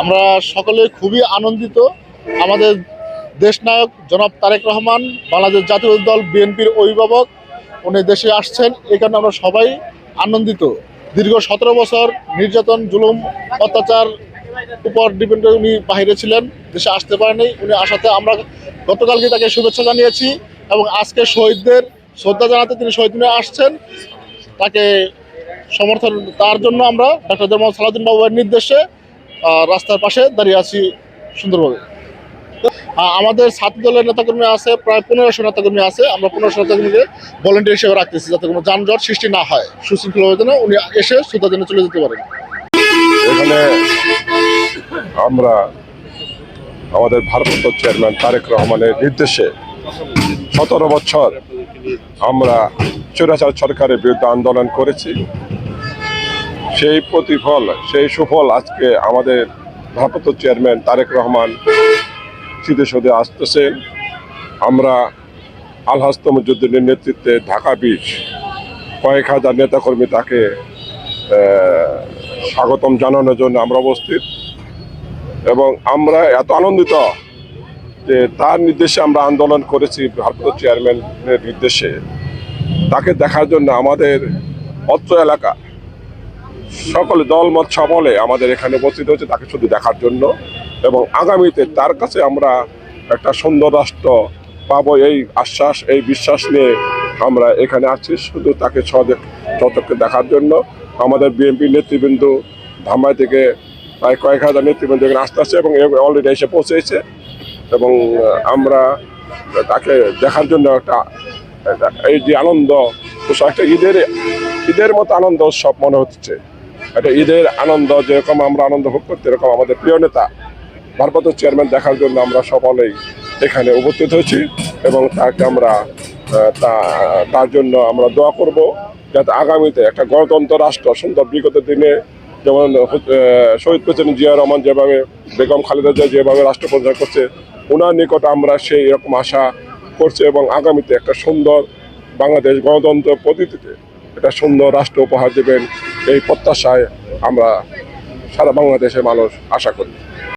আমরা সকলে খুবই আনন্দিত। আমাদের দেশনায়ক জনাব তারেক রহমান, বাংলাদেশ জাতীয় দল বিএনপির অভিভাবক, উনি দেশে আসছেন। কারণে আমরা সবাই আনন্দিত। দীর্ঘ সতেরো বছর নির্যাতন, জুলুম, অত্যাচার উপর ডিপেন্ড উনি বাহিরে ছিলেন, দেশে আসতে পারেনি। উনি আসাতে আমরা গতকালকে তাকে শুভেচ্ছা জানিয়েছি এবং আজকে শহীদদের শ্রদ্ধা জানাতে তিনি শহীদ আসছেন। তাকে সমর্থন তার জন্য আমরা ডক্টর জামাল সালাউদ্দিন বাবুয়ের নির্দেশে রাস্তার পাশে দাঁড়িয়ে আছি সুন্দরভাবে। আমাদের ছাত্র দলের নেতাকর্মী আছে, প্রায় পনেরোশো নেতাকর্মী আছে। আমরা পনেরোশো নেতাকর্মীকে ভলেন্টিয়ার হিসেবে রাখতেছি যাতে কোনো যানজট সৃষ্টি না হয়। সুশৃঙ্খলভাবে যেন উনি এসে শ্রদ্ধা জন্য চলে যেতে পারেন। এখানে আমরা আমাদের ভারপ্রাপ্ত চেয়ারম্যান তারেক রহমানের নির্দেশে সতেরো বছর আমরা চোরাচার সরকারের বিরুদ্ধে আন্দোলন করেছি। সেই প্রতিফল, সেই সুফল আজকে আমাদের ভারপ্রাপ্ত চেয়ারম্যান তারেক রহমান স্মৃতিসৌধে আসতেছেন। আমরা আলহাজ তমুজুদ্দিনের নেতৃত্বে ঢাকা বিশ কয়েক হাজার নেতাকর্মী তাকে স্বাগতম জানানোর জন্য আমরা উপস্থিত। এবং আমরা এত আনন্দিত যে তার নির্দেশে আমরা আন্দোলন করেছি ভারপ্রাপ্ত চেয়ারম্যানের নির্দেশে। তাকে দেখার জন্য আমাদের অত্র এলাকা সকলে দলমত সকলে আমাদের এখানে উপস্থিত হয়েছে তাকে শুধু দেখার জন্য। এবং আগামীতে তার কাছে আমরা একটা সুন্দর রাষ্ট্র পাবো এই আশ্বাস, এই বিশ্বাস নিয়ে আমরা এখানে আছি। শুধু তাকে চটককে দেখার জন্য আমাদের বিএনপি নেতৃবৃন্দ ধামাই থেকে প্রায় কয়েক হাজার নেতৃবৃন্দ এখানে আসতে আসছে এবং অলরেডি এসে পৌঁছেছে। এবং আমরা তাকে দেখার জন্য একটা এই যে আনন্দ একটা ঈদের ঈদের মতো আনন্দ উৎসব মনে হচ্ছে। একটা ঈদের আনন্দ, যেরকম আমরা আনন্দ ভোগ করতে, এরকম আমাদের প্রিয় নেতা, ভারপ্রাপ্ত চেয়ারম্যান দেখার জন্য আমরা সকলেই এখানে উপস্থিত হয়েছি এবং তাকে আমরা তা- তার জন্য আমরা দোয়া করব যাতে আগামীতে একটা গণতন্ত্র রাষ্ট্র, সুন্দর বিগত দিনে যেমন শহীদ প্রেসিডেন্ট জিয়া রহমান যেভাবে, বেগম খালেদা জিয়া যেভাবে রাষ্ট্র পরিচালনা করছে ওনার নিকট আমরা সেই এরকম আশা করছি এবং আগামীতে একটা সুন্দর বাংলাদেশ গণতন্ত্র পদ্ধতিতে একটা সুন্দর রাষ্ট্র উপহার দেবেন এই প্রত্যাশায় আমরা সারা বাংলাদেশের মানুষ আশা করি।